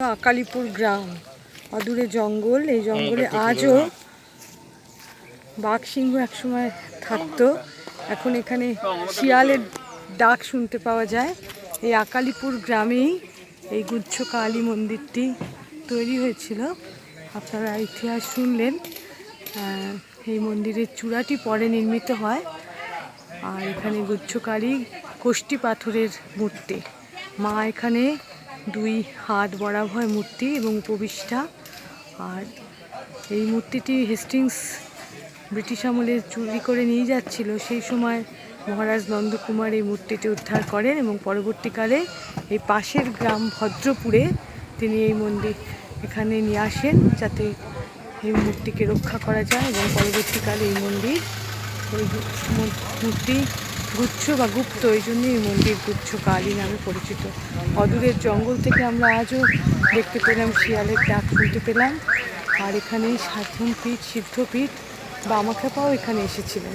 আকালিপুর গ্রাম অদূরে জঙ্গল। এই জঙ্গলে আজও বাঘ সিংহ একসময় থাকতো। এখন এখানে শিয়ালের ডাক শুনতে পাওয়া যায়। এই আকালিপুর গ্রামেই এই গুচ্ছ কালী মন্দিরটি তৈরি হয়েছিল। আপনারা ইতিহাস শুনলেন এই মন্দিরের চূড়াটি পরে নির্মিত হয়। আর এখানে গুচ্ছকারী কোষ্টি পাথরের মূর্তি। মা এখানে দুই হাত বরাবর মূর্তি এবং উপবিষ্টা আর এই মূর্তিটি হেস্টিংস ব্রিটিশ আমলে চুরি করে নিয়ে যাচ্ছিল। সেই সময় মহারাজ নন্দকুমার এই মূর্তিটি উদ্ধার করেন এবং পরবর্তীকালে এই পাশের গ্রাম ভদ্রপুরে তিনি এই মন্দির এখানে নিয়ে আসেন যাতে এই মূর্তিকে রক্ষা করা যায় এবং পরবর্তীকালে এই মন্দির, এই মূর্তি গুচ্ছ বা গুপ্ত, এই জন্যই এই মন্দির গুচ্ছ কালী নামে পরিচিত। অদূরের জঙ্গল থেকে আমরা আজও দেখতে পেলাম, শিয়ালের ডাক শুনতে পেলাম। আর এখানেই সাধন পীঠ, সিদ্ধপীঠ বামাখ্যাপাও এখানে এসেছিলেন।